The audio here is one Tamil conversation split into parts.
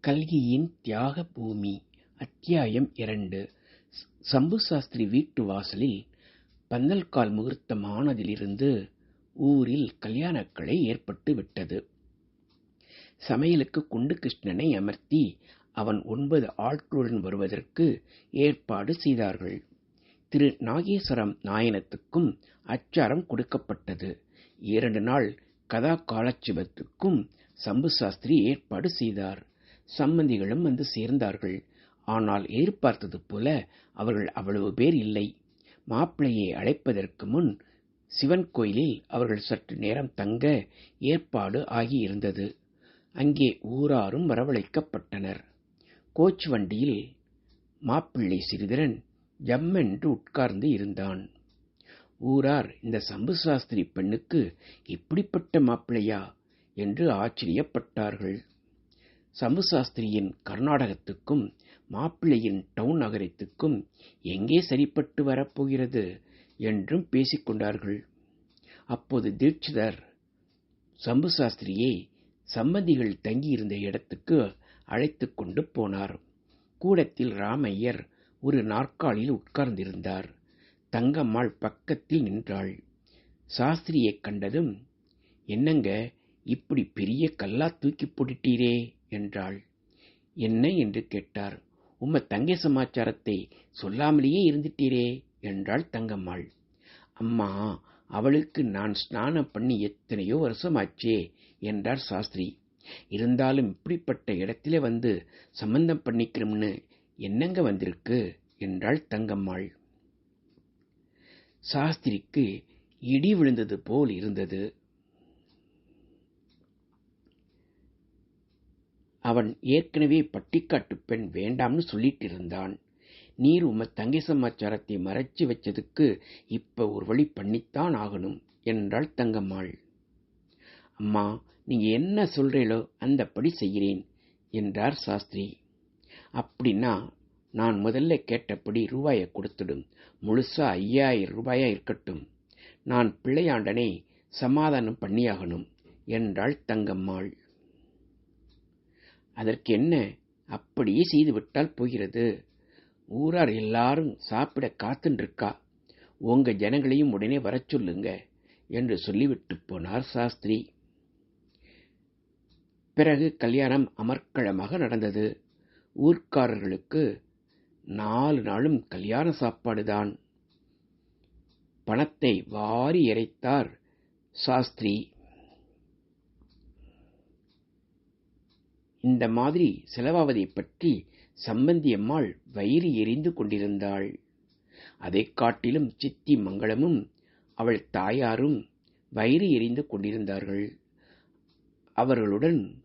கல்கியின் தியாக பூமி அத்தியாயம் இரண்டு. சம்பு சாஸ்திரி வீட்டு வாசலில் பந்தல்கால் முகூர்த்தமானதிலிருந்து ஊரில் கல்யாணக்கலை ஏற்பட்டு விட்டது. சமையலுக்கு குண்டு கிருஷ்ணனை அமர்த்தி அவன் ஒன்பது ஆட்களுடன் வருவதற்கு ஏற்பாடு செய்தார்கள். திரு. நாகேஸ்வரம் நாயனத்துக்கும் அச்சாரம் கொடுக்கப்பட்டது. இரண்டு நாள் கதா காலட்சேபத்துக்கும் சம்பு சாஸ்திரி ஏற்பாடு செய்தார். சம்பந்திகளும் வந்து சேர்ந்தார்கள். ஆனால் எதிர்பார்த்தது போல அவர்கள் அவ்வளவு பேர் இல்லை. மாப்பிள்ளையை அழைப்பதற்கு முன் சிவன் கோயிலில் அவர்கள் சற்று நேரம் தங்க ஏற்பாடு ஆகியிருந்தது. அங்கே ஊராரும் வரவழைக்கப்பட்டனர். கோச் வண்டியில் மாப்பிள்ளை சிறிதரன் ஜம்மென்று உட்கார்ந்து இருந்தான். ஊரார் இந்த சம்பு சாஸ்திரி பெண்ணுக்கு இப்படிப்பட்ட மாப்பிள்ளையா என்று ஆச்சரியப்பட்டார்கள். சம்பு சாஸ்திரியின் கர்நாடகத்துக்கும் மாப்பிள்ளையின் டவுன் நகரத்துக்கும் எங்கே சரிப்பட்டு வரப்போகிறது என்றும் பேசிக்கொண்டார்கள். அப்போது தீட்சிதர் சம்பு சாஸ்திரியை சம்பந்திகள் தங்கியிருந்த இடத்துக்கு அழைத்து கொண்டு போனார். கூடத்தில் ராமையர் ஒரு நாற்காலியில் உட்கார்ந்திருந்தார். தங்கம்மாள் பக்கத்தில் நின்றாள். சாஸ்திரியை கண்டதும் என்னங்க இப்படி பெரிய கல்லா தூக்கி போட்டுட்டீரே? என்றாள். என்ன என்று கேட்டார். உம்ம தங்கை சமாச்சாரத்தை சொல்லாமலேயே இருந்துட்டீரே என்றாள் தங்கம்மாள். அம்மா அவளுக்கு நான் ஸ்நானம் பண்ணி எத்தனையோ வருஷமாச்சே என்றார் சாஸ்திரி. இருந்தாலும் இப்படிப்பட்ட இடத்திலே வந்து சம்பந்தம் பண்ணிக்கிறோம்னு என்னங்க வந்திருக்கு? என்றாள் தங்கம்மாள். சாஸ்திரிக்கு இடி விழுந்தது போல் இருந்தது. அவன் ஏற்கனவே பட்டிக்காட்டு பெண் வேண்டாம்னு சொல்லிட்டு இருந்தான் நீர் உம தங்கை சமாச்சாரத்தை மறைச்சு வச்சதுக்கு இப்ப ஒரு வழி பண்ணித்தான் ஆகணும் என்றாள் தங்கம்மாள். அம்மா நீங்க என்ன சொல்றீங்களோ அந்தப்படி செய்கிறேன் என்றார் சாஸ்திரி. அப்படின்னா நான் முதல்ல கேட்டபடி ரூபாயை கொடுத்துடும் முழுசா ஐயாயிரம் ரூபாயா இருக்கட்டும். நான் பிள்ளையாண்டனை சமாதானம் பண்ணியாகணும் என்றாள் தங்கம்மாள். அதற்கு என்ன அப்படியே செய்துவிட்டால் போகிறது. ஊரார் எல்லாரும் சாப்பிட காத்துன்றிருக்கா? உங்க ஜனங்களையும் உடனே வரச் சொல்லுங்க என்று சொல்லிவிட்டு போனார் சாஸ்திரி. பிறகு கல்யாணம் அமர்க்களமாக நடந்தது. ஊர்க்காரர்களுக்கு நாலு நாளும் கல்யாண சாப்பாடுதான். பணத்தை வாரி இறைத்தார் சாஸ்திரி. இந்த மாதிரி செலவாவதை பற்றி சம்பந்தியம்மாள் வயிறு எரிந்து கொண்டிருந்தாள். அதை காட்டிலும் சித்தி மங்களமும் அவள் தாயாரும் வயிறு எரிந்து கொண்டிருந்தார்கள். அவர்களுடன்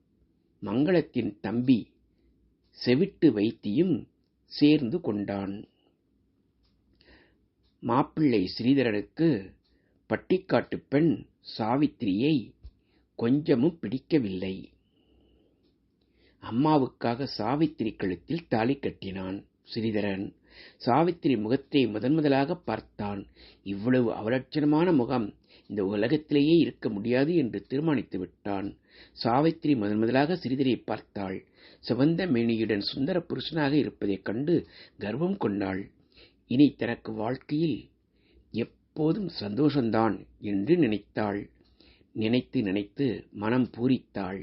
மங்களத்தின் தம்பி செவிட்டு வைத்தியும் சேர்ந்து கொண்டான். மாப்பிள்ளை ஸ்ரீதரனுக்கு பட்டிக்காட்டு பெண் சாவித்திரியை கொஞ்சமும் பிடிக்கவில்லை. அம்மாவுக்காக சாவித்திரி கழுத்தில் தாலி கட்டினான். ஸ்ரீதரன் சாவித்திரி முகத்தை முதன் முதலாக பார்த்தான். இவ்வளவு அவலட்சணமான முகம் இந்த உலகத்திலேயே இருக்க முடியாது என்று தீர்மானித்து விட்டான். சாவித்திரி முதன் முதலாக சிறிதரை பார்த்தாள். சிவந்த மேனியுடன் சுந்தர புருஷனாக இருப்பதைக் கண்டு கர்வம் கொண்டாள். இனி தனக்கு வாழ்க்கையில் எப்போதும் சந்தோஷந்தான் என்று நினைத்தாள். நினைத்து நினைத்து மனம் பூரித்தாள்.